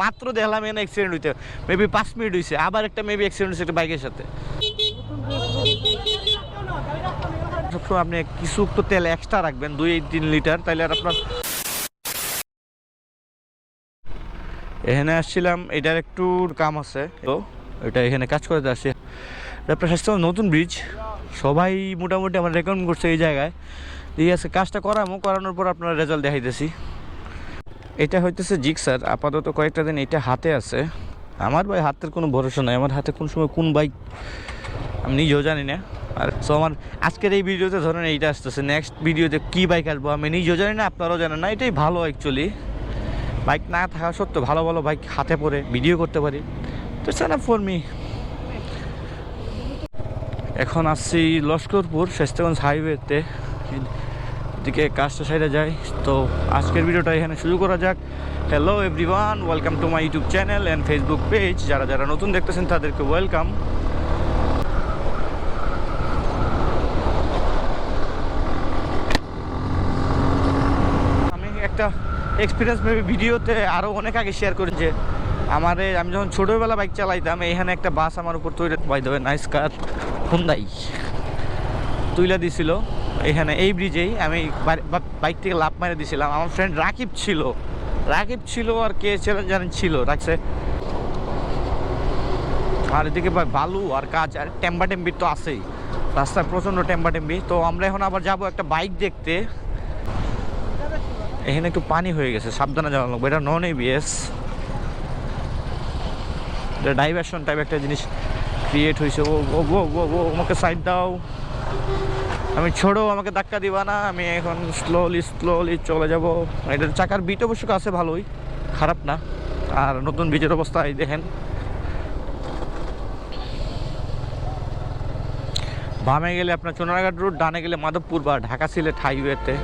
পাত্র দেখলাম এখানে অ্যাক্সিডেন্ট হইতে। মেবি পাঁচ মিনিট হয়েছে আবার একটা মেবি অ্যাক্সিডেন্ট হয়েছে একটা বাইকের সাথে। আপনি কিছু তো তেল এক্সট্রা রাখবেন, দুই তিন লিটার তাহলে আর আপনার এখানে আসছিলাম, এটার একটু কাম আছে। তো এটা এখানে কাজ করতে আসছে। এটা প্রশাসন নতুন ব্রিজ সবাই মোটামুটি আমার রেকমেন্ড করছে এই জায়গায়। ঠিক আছে, কাজটা করামো, করানোর পর আপনার রেজাল্ট দেখাইতেছি। এটা হইতেছে জিক স্যার আপাতত কয়েকটা দিন এটা হাতে আছে। আমার ভাই হাতের কোনো ভরসা নাই। আমার হাতে কোন সময় কোন বাইক আমি নিজেও জানি না। আর সো আমার আজকের এই ভিডিওতে ধরেন এইটা আসতেছে। নেক্সট ভিডিওতে কী বাইক আসব আমি নিজেও জানি না, আপনারাও জানেন না। এটাই ভালো অ্যাকচুয়ালি বাইক না থাকা সত্ত্বেও ভালো ভালো বাইক হাতে পরে ভিডিও করতে পারি। তো সান ফর মি এখন আসছি লস্করপুর স্বাস্থ্যগঞ্জ হাইওয়েতে এদিকে কাজটা সাইডে যাই তো আজকের ভিডিওটা এখানে শুরু করা যাক। Hello everyone welcome to my YouTube channel and Facebook page যারা যারা নতুন দেখতেছেন, তাদেরকে ওয়েলকাম আমি একটা এক্সপিরিয়েন্স ভেবে ভিডিওতে আরও অনেক আগে শেয়ার করি যে আমার, আমি যখন ছোটোবেলা বাইক চালাইতাম, এখানে একটা বাস আমার উপর তৈরি বাই দেবে নাইস কার হুন্দাই তুইলা দিছিল। এখানে এই ব্রিজেই আমি বাইক থেকে লাভ মারে দিয়েছিলাম আমার ফ্রেন্ড রাকিব ছিল। রাকিব ছিল আর কে ছিল জানেন ছিল। রাখছে। আর এদিকে বালু আর কাজ আর টেম্বা টেম্বি তো আছেই। রাস্তায় প্রচণ্ড টেম্বা টেম্বি তো আমরা এখন আবার যাব একটা বাইক দেখতে। এখানে একটু পানি হয়ে গেছে, সাবধানে যাওয়া লাগবে। এটা নন এবিএস এটা ডাইভারশন টাইপ একটা জিনিস ক্রিয়েট হয়েছে। ও ও ও ও ও, আমাকে সাইড দাও। আমি ছোড়ো, আমাকে ধাক্কা দিবা না। আমি এখন স্লোলি স্লোলি চলে যাব। এটার চাকার বিট অবশ্য আছে ভালোই, খারাপ না। আর নতুন বীজের অবস্থা, এই দেখেন। বামে গেলে আপনার চুনারঘাট রোড ডানে গেলে মাধবপুর বা ঢাকা সিলেট হাইওয়েতে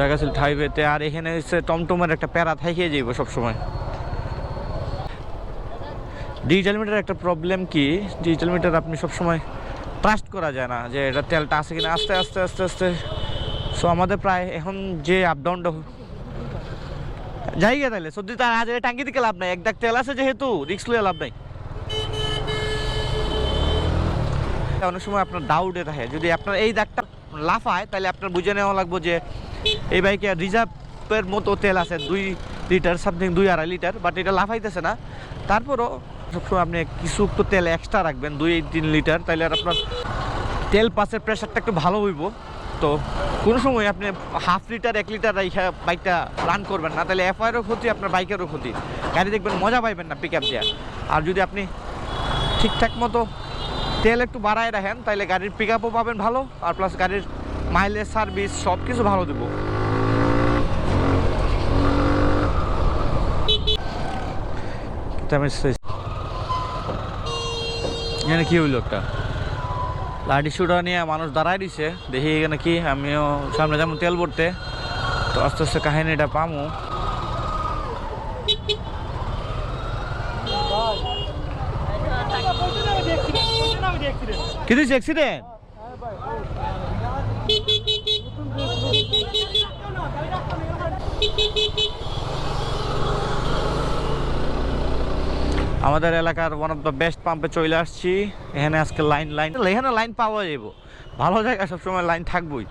ঢাকা সিলেট হাইওয়েতে আর এখানে হচ্ছে টমটমের একটা প্যারা থাকিয়ে যাইব সবসময়। ডিজিটাল মিটার একটা প্রবলেম কি? ডিজিটাল মিটার আপনি সবসময় ট্রাস্ট করা যায় না যে এটা তেলটা আছে কিনা। আস্তে আস্তে আস্তে আস্তে। সো আমাদের প্রায় এখন যে আপ ডাউনটা যাই গে তাহলে। সত্যি তার আজ টাঙ্কি দিকে লাভ নাই। এক দাগ তেল আছে যেহেতু রিক্স লইয়া লাভ নাই। অনেক সময় আপনার ডাউটে থাকে। যদি আপনার এই দাগটা লাফায়, তাহলে আপনার বুঝে নেওয়া লাগবো যে এই বাইকে রিজার্ভের মতো তেল আছে দুই লিটার সামথিং দুই আড়াই লিটার বাট এটা লাফাইতেছে না। তারপরও সবসময় আপনি কিছু তো তেল এক্সট্রা রাখবেন, দুই, তিন লিটার তাহলে আর আপনার তেল পাসের প্রেশারটা একটু ভালো হইব। তো কোনো সময় আপনি হাফ লিটার এক লিটার রেখে বাইকটা রান করবেন না তাহলে এফআইআরও ক্ষতি, আপনার বাইকেরও ক্ষতি। গাড়ি দেখবেন মজা পাইবেন না পিক আপ দেওয়া আর যদি আপনি ঠিকঠাক মতো তেল একটু বাড়ায় রাখেন তাহলে গাড়ির পিক আপও পাবেন ভালো, আর প্লাস গাড়ির মাইলেজ সার্ভিস সব কিছু ভালো দেবো। এখানে কি হইল একটা? লাঠি সুটা নিয়ে মানুষ দাঁড়ায় দিছে। দেখি এখানে কি, আমিও সামনে যেমন তেল ভরতে, তো আস্তে আস্তে কাহিনীটা পামু। কি দিয়েছে অ্যাক্সিডেন্ট আমাদের এলাকার ওয়ান অফ দ্য বেস্ট পাম্পে চলে আসছি। এখানে আজকে লাইন লাইন এখানে লাইন পাওয়া যাব ভালো জায়গা, সবসময় লাইন থাকবই।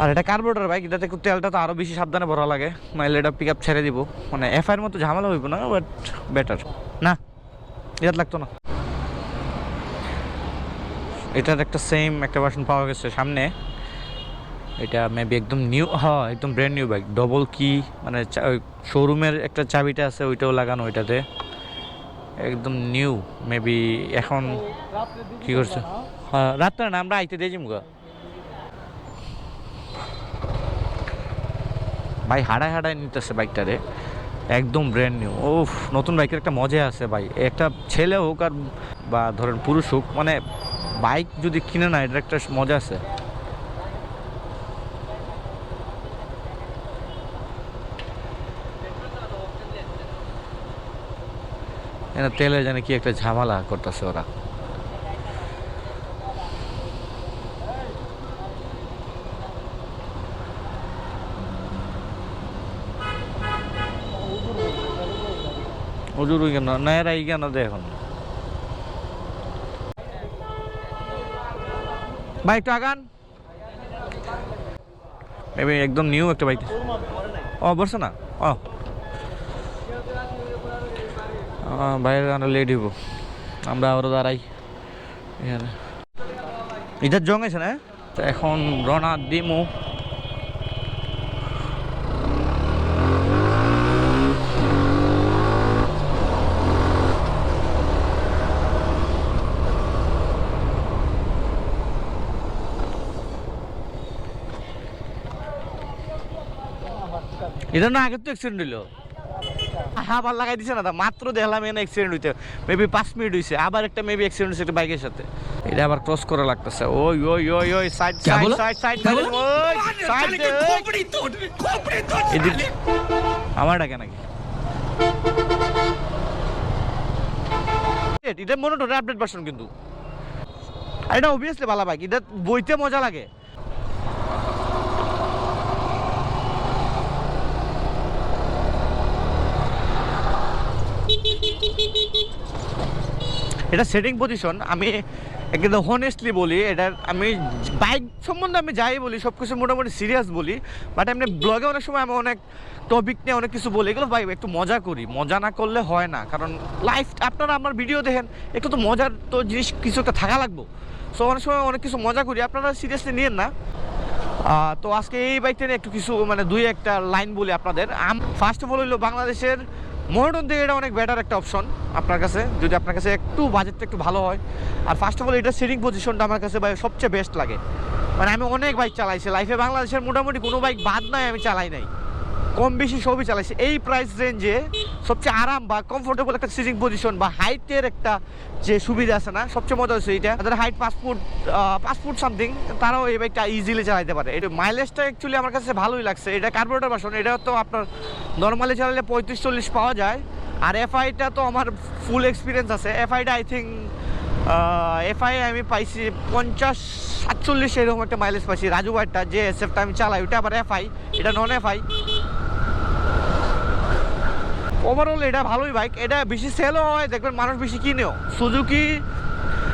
আর এটা কার্বোরেটর বাইক এটাতে একটু তেলটা তো আরও বেশি সাবধানে ভরা লাগে নাহলে এটা পিক আপ ছেড়ে দিব। মানে এফআইয়ের মতো ঝামেলা হইব না বাট বেটার না এটা লাগতো না। এটার একটা সেম একটা ভার্সন পাওয়া গেছে সামনে। এটা মেবি একদম নিউ হ্যাঁ একদম ব্র্যান্ড নিউ বাইক ডবল কি মানে শোরুমের একটা চাবিটা আছে, ওইটাও লাগানো ওইটাতে একদম নিউ মেবি এখন কি করছে? হ্যাঁ রাত্রে না, আমরা আইতে দিয়েছি মুগা ভাই হাড়ায় হাড়ায় নিতেছে বাইকটা রে। একদম ব্র্যান্ড নিউ ওফ নতুন বাইকের একটা মজা আছে ভাই। একটা ছেলে হোক আর বা ধরেন পুরুষ হোক মানে বাইক যদি কিনে না, এটার একটা মজা আছে। এখানে তেলে জানে কি একটা ঝামেলা করতেছে ওরা। ওই কেন? না, এরা কেন ভাই, একটু আগান। একদম নিউ একটা বাইক ও বলছে না ও। বাইরে আমরা লেট হইব আমরা আবার দাঁড়াই এখানে ইধার জং আছে না তো এখন রনা দিমু এটা না আগে তো অ্যাক্সিডেন্ট হইল হ্যাঁ আবার লাগাই দিছে না মাত্র দেখলাম এনে অ্যাক্সিডেন্ট হইতে। মেবি পাঁচ মিনিট হয়েছে আবার একটা মেবি অ্যাক্সিডেন্ট হয়েছে একটা বাইকের সাথে। এটা আবার ক্রস করা লাগতেছে। ওই ওই ওই ওই সাইড সাইড সাইড সাইড আমার ডাকে নাকি? এটা মনে হয় আপডেট ভার্সন কিন্তু এটা অবভিয়াসলি ভালো বাইক এটা বইতে মজা লাগে। এটা সেটিং পজিশন আমি একদম হনেস্টলি বলি এটা আমি বাইক সম্বন্ধে আমি যাই বলি সব কিছু মোটামুটি সিরিয়াস বলি বাট এমনি ব্লগে অনেক সময় আমি অনেক টপিক নিয়ে অনেক কিছু বলি, এগুলো ভাই একটু মজা করি, মজা না করলে হয় না, কারণ লাইফ আপনারা আমার ভিডিও দেখেন, একটু তো মজার তো জিনিস কিছু একটা থাকা লাগবো সো অনেক সময় অনেক কিছু মজা করি, আপনারা সিরিয়াসলি নিয়েন না। তো আজকে এই বাইকটা নিয়ে একটু কিছু মানে দুই একটা লাইন বলি আপনাদের ফার্স্ট অফ অল হইল বাংলাদেশের মনোটন থেকে এটা অনেক বেটার একটা অপশন আপনার কাছে। যদি আপনার কাছে একটু বাজেটটা একটু ভালো হয়। আর ফার্স্ট অফ অল এটা সিটিং পজিশনটা আমার কাছে সবচেয়ে বেস্ট লাগে। মানে আমি অনেক বাইক চালাইছি লাইফে বাংলাদেশের মোটামুটি কোনো বাইক বাদ নাই, আমি চালাই নাই। কম বেশি সবই চালাইছি। এই প্রাইস রেঞ্জে সবচেয়ে আরাম বা কমফোর্টেবল একটা সিটিং পজিশন বা হাইটের একটা যে সুবিধা আছে না, সবচেয়ে মজা হচ্ছে এইটা তাদের হাইট পাঁচ ফুট সামথিং তারাও এই বাইকটা ইজিলি চালাইতে পারে। এটা মাইলেজটা অ্যাকচুয়ালি আমার কাছে ভালোই লাগছে। এটা কার্বোরেটর ভার্সন এটা তো আপনার নর্মালি চালালে পঁয়ত্রিশ, চল্লিশ পাওয়া যায়। আর এফআইটা তো আমার ফুল এক্সপিরিয়েন্স আছে। এফআইটা আই থিঙ্ক এফআই আমি পাইছি পঞ্চাশ, সাতচল্লিশ এরকম একটা মাইলেজ পাইছি। রাজু বাইকটা যে এসএফটা আমি চালাই ওটা আবার এফআই এটা নন এফআই ওভারঅল এটা ভালোই বাইক এটা বেশি সেলও হয়, দেখবেন মানুষ বেশি কিনেও। সুজুকি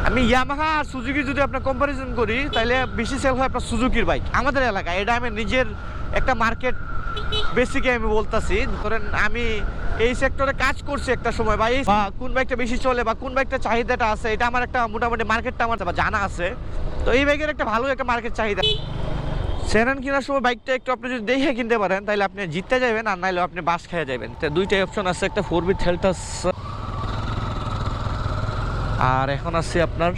আমি ইয়ামাহা আর সুজুকি যদি আপনার কম্পারিজন করি তাহলে বেশি সেল হয় আপনার সুজুকির বাইক আমাদের এলাকায়, এটা আমি নিজের একটা মার্কেট বেসিকে আমি বলতাছি। ধরেন আমি এই সেক্টরে কাজ করছি একটা সময়, বা এই কোন বাইকটা বেশি চলে, বা কোন বাইকটা চাহিদাটা আছে, এটা আমার একটা মোটামুটি মার্কেটটা আমার জানা আছে। তো এই বাইকের একটা ভালো একটা মার্কেট চাহিদা। সেরান কেনার সময় বাইকটা একটু আপনি যদি দেখে কিনতে পারেন, তাহলে আপনি জিততে যাবেন আর নাইলে আপনি বাস খেয়ে যাবেন। তো দুইটাই অপশন আছে, একটা ফোর বি থেলটাস আর এখন আছে আপনার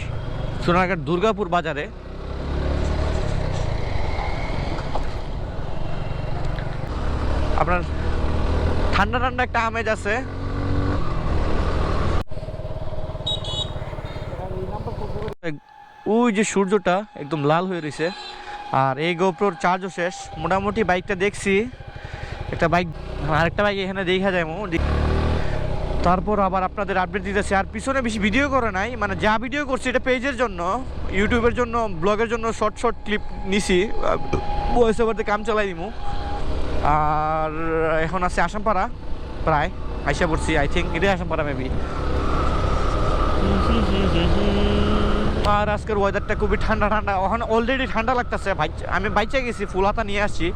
সোনারঘাট দুর্গাপুর বাজারে। আপনার ঠান্ডা ঠান্ডা একটা আমেজ আছে। ওই যে সূর্যটা একদম লাল হয়ে রয়েছে। আর এই গোপ্রোর চার্জও শেষ। মোটামুটি বাইকটা দেখছি। একটা বাইক আরেকটা বাইক এখানে দেখা যায় তারপর আবার আপনাদের আপডেট দিতেছে। আর পিছনে বেশি ভিডিও করে নাই। মানে যা ভিডিও করছি এটা পেজের জন্য ইউটিউবের জন্য ব্লগের জন্য শর্ট শর্ট ক্লিপ নিছি। ভয়েস ওভারতে কাম চালাই দিমু। আর এখন আছে আসামপাড়া, প্রায়। আইসা পড়ছি আই থিঙ্ক এটাই আসামপাড়া মেবি আর আজকের ওয়েদারটা খুবই ঠান্ডা ঠান্ডা। ওখানে অলরেডি ঠান্ডা লাগতেছে। আমি বাইচে গেছি, ফুল হাতা নিয়ে আসছি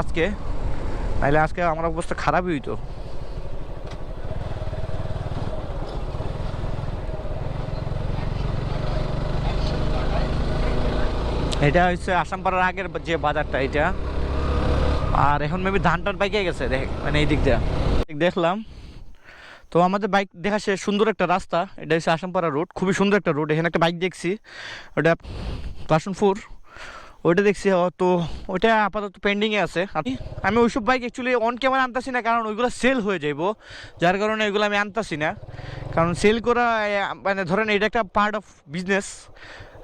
আজকে। নাহলে আজকে আমার অবস্থা খারাপই হইতো। এটা হচ্ছে আসামপাড়ার আগের যে বাজারটা এটা। আর এখন মেবি ধান টান পাইকে গেছে, দেখ মানে এই দিক দিয়ে দেখলাম। তো আমাদের বাইক দেখা শেষ সুন্দর একটা রাস্তা। এটা হচ্ছে আসামপাড়া রোড খুবই সুন্দর একটা রোড এখানে একটা বাইক দেখছি। ওটা পার্সন ফোর ওইটা দেখছি তো ওইটা আপাতত পেন্ডিংয়ে আছে। আমি- আমি ওইসব বাইক অ্যাকচুয়ালি অন ক্যামেরা আনতাছি না, কারণ ওইগুলো সেল হয়ে যাইব। যার কারণে ওইগুলো আমি আনতাছি না। কারণ সেল করা মানে ধরেন এটা একটা পার্ট অফ বিজনেস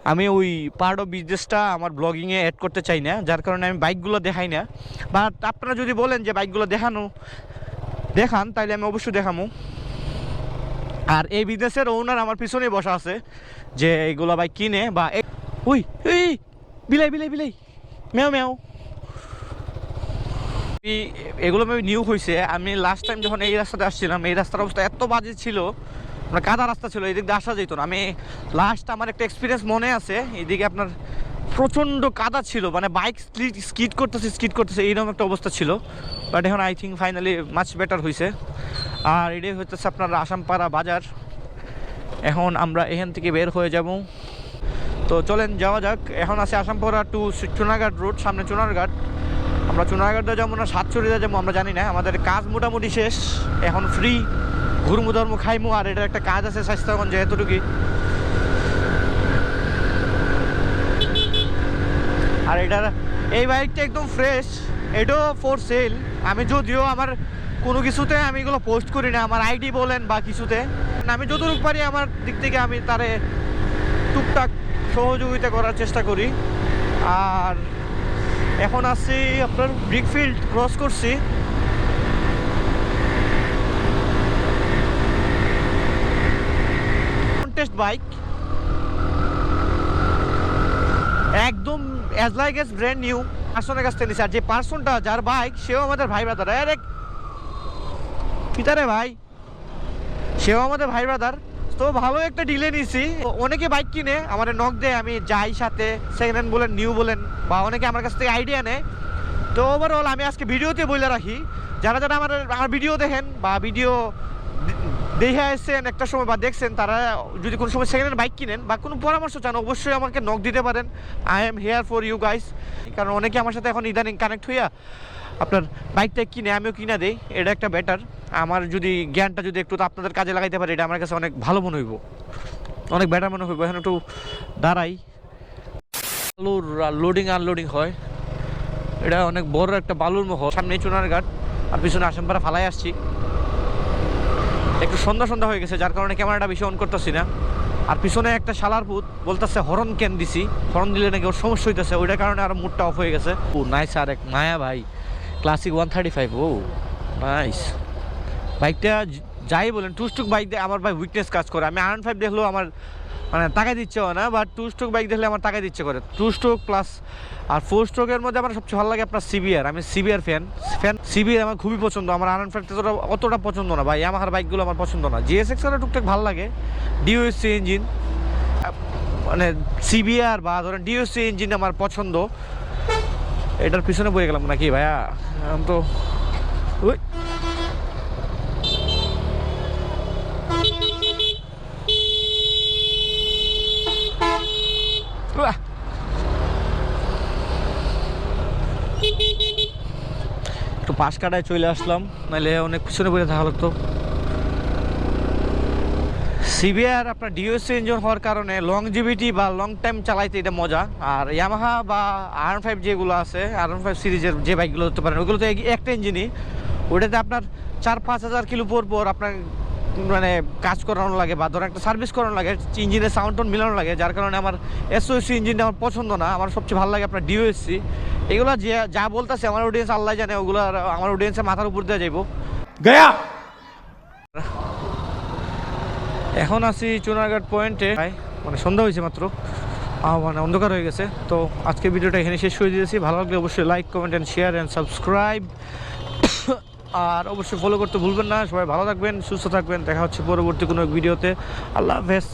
আমি ওই পার্ট অফ বিজনেসটা আমার ব্লগিংয়ে অ্যাড করতে চাই না। যার কারণে আমি বাইকগুলো দেখাই না। বাট আপনারা যদি বলেন যে বাইকগুলো দেখানো, দেখান তাহলে আমি অবশ্যই দেখামু। আর এই বিজনেসের ওনার আমার পিছনেই বসা আছে, যে এইগুলো বাইক কিনে বা উই, এই বিলাই বিলাই বিলাই। মেও মেও। এগুলো আমি নিউ হয়েছে আমি লাস্ট টাইম যখন এই রাস্তাতে আসছিলাম, এই রাস্তার অবস্থা এত বাজে ছিল। মানে কাদা রাস্তা ছিল, এদিক দিয়ে আসা যেত না। আমি লাস্ট আমার একটা এক্সপিরিয়েন্স মনে আছে, এদিকে আপনার প্রচণ্ড কাদা ছিল। মানে বাইক স্কিড করতেছে স্কিড করতেছে, এইরকম একটা অবস্থা ছিল। বাট এখন I think finally much better হয়েছে আর এটাই হচ্ছে আপনার আসামপাড়া বাজার। এখন আমরা এখান থেকে বের হয়ে যাব। তো চলেন যাওয়া যাক। এখন আছে আসামপাড়া টু চুনাঘাট রোড সামনে চুনারঘাট। আমরা চুনারঘাটে যাব না সাতচুরিতে যাব, আমরা জানি না। আমাদের কাজ মোটামুটি শেষ। এখন ফ্রি ঘুরমু, ধর্ম, খাইমু, আর এটার একটা কাজ আছে স্বাস্থ্যগঞ্জ এতটুকুই আর এটার, এই বাইকটা একদম ফ্রেশ এটাও ফোর সেল আমি যদিও আমার কোনো কিছুতে আমি এগুলো পোস্ট করি না, আমার আইডি বলেন বা কিছুতে। আমি যতটুকু পারি আমার দিক থেকে আমি তারে টুকটাক সহযোগিতা করার চেষ্টা করি। আর এখন আসছি আপনার ব্রিকফিল্ড ক্রস করছি। টেস্ট বাইক একদম as like as brand new পার্সনের কাছ থেকে আর যে পার্সনটা, যার বাইক সেও আমাদের ভাই ব্রাদার আরে পিতারে ভাই, সেও আমাদের ভাই ব্রাদার তো ভালো একটা ডিলে নিছি। অনেকে বাইক কিনে, আমাদের নক দেয়, আমি যাই সাথে সেকেন্ড হ্যান্ড বলেন নিউ বলেন, বা অনেকে আমার কাছ থেকে আইডিয়া নেয়। তো ওভারঅল আমি আজকে ভিডিওতে বলে রাখি। যারা যারা আমার আমার ভিডিও দেখেন, বা ভিডিও দেখে আসছেন, একটা সময় বা দেখছেন, তারা যদি কোনো সময় সেকেন্ড বাইক কিনেন বা কোনো পরামর্শ চান, অবশ্যই আমাকে নক দিতে পারেন। I am here for you guys কারণ অনেকে আমার সাথে এখন ইদানিং কানেক্ট হইয়া আপনার বাইকটা কিনে, আমিও কিনা দেই। এটা একটা বেটার আমার যদি জ্ঞানটা যদি একটু আপনাদের কাজে লাগাইতে পারি, এটা আমার কাছে অনেক ভালো মনে হইব। অনেক বেটার মনে হইব। এখন একটু দাঁড়াই। বালুর লোডিং আনলোডিং হয়। এটা অনেক বড় একটা বালুর মহল। সামনে চুনার ঘাট। আর পিছনে আসামপাড়া ফালাই আসছি। একটু সন্ধ্যা সন্ধ্যা হয়ে গেছে, যার কারণে ক্যামেরাটা বেশি অন করতেছি না। আর পিছনে একটা শালার পুত বলতেছে হরন কেন দিছি? হরন দিলে নাকি ওর সমস্যা হইতেছে, ওইটার কারণে আর মুডটা অফ হয়ে গেছে। ও নাইস আর এক মায়া ভাই ক্লাসিক ওয়ান থার্টি ফাইভ ও নাইস বাইকটা যাই বলেন টু স্ট্রোক বাইক দিয়ে আমার ভাই উইকনেস কাজ করে। আমি আর ফাইভ দেখলেও আমার মানে টাকা দিচ্ছে না বাট টু স্ট্রোক বাইক দেখলে আমার টাকা দিচ্ছে করে। টু স্ট্রোক প্লাস আর ফোর স্ট্রোকের মধ্যে আমার সবচেয়ে ভালো লাগে আপনার সিবিআর আমি সিবিআর ফ্যান ফ্যান সিবিআর আমার খুবই পছন্দ। আমার আর ফাইভ অতটা পছন্দ না ভাই। আমার বাইকগুলো আমার পছন্দ না। জিএসএক্স টুকটাক ভালো লাগে। ডিওএসসি ইঞ্জিন মানে সিবিআর বা ধরেন ডিওসি ইঞ্জিন আমার পছন্দ। এটার পিছনে বয়ে গেলাম নাকি ভাইয়া? তো ওই উয়া। একটু পাশ কাটায় চলে আসলাম। নাহলে অনেক পিছনে বলে থাকা লাগতো। সিবিআর আপনার ডিওসি ইঞ্জিন হওয়ার কারণে লংজিভিটি বা লং টাইম চালাইতে এটা মজা। আর ইয়ামাহা বা আর ফাইভ যেগুলো আছে আর ফাইভ সিরিজের যে বাইকগুলো হতে পারেন, ওগুলো তো এক- একটা ইঞ্জিনই ওটাতে আপনার চার, পাঁচ হাজার কিলো পর পর আপনার মানে কাজ করানো লাগে বা ধরেন একটা সার্ভিস করানো লাগে ইঞ্জিনের সাউন্ড টোন মিলানো লাগে, যার কারণে আমার এসওএসসি ইঞ্জিনটা আমার পছন্দ না। আমার সবচেয়ে ভালো লাগে আপনার ডিওএসসি এগুলো যে যা বলতেছে আমার অডিয়েন্স আল্লাহ জানে ওগুলো আর আমার অডিয়েন্সের মাথার উপর দিয়ে যাইবো। गया এখন আছি চুনারঘাট পয়েন্টে মানে সন্ধ্যা হয়েছে মাত্র। মানে অন্ধকার হয়ে গেছে। তো আজকে ভিডিওটা এখানে শেষ করে দিয়েছি। ভালো লাগলে অবশ্যই like comment and share and subscribe আর অবশ্যই ফলো করতে ভুলবেন না। সবাই ভালো থাকবেন সুস্থ থাকবেন। দেখা হচ্ছে পরবর্তী কোনো ভিডিওতে। আল্লাহ হাফেজ।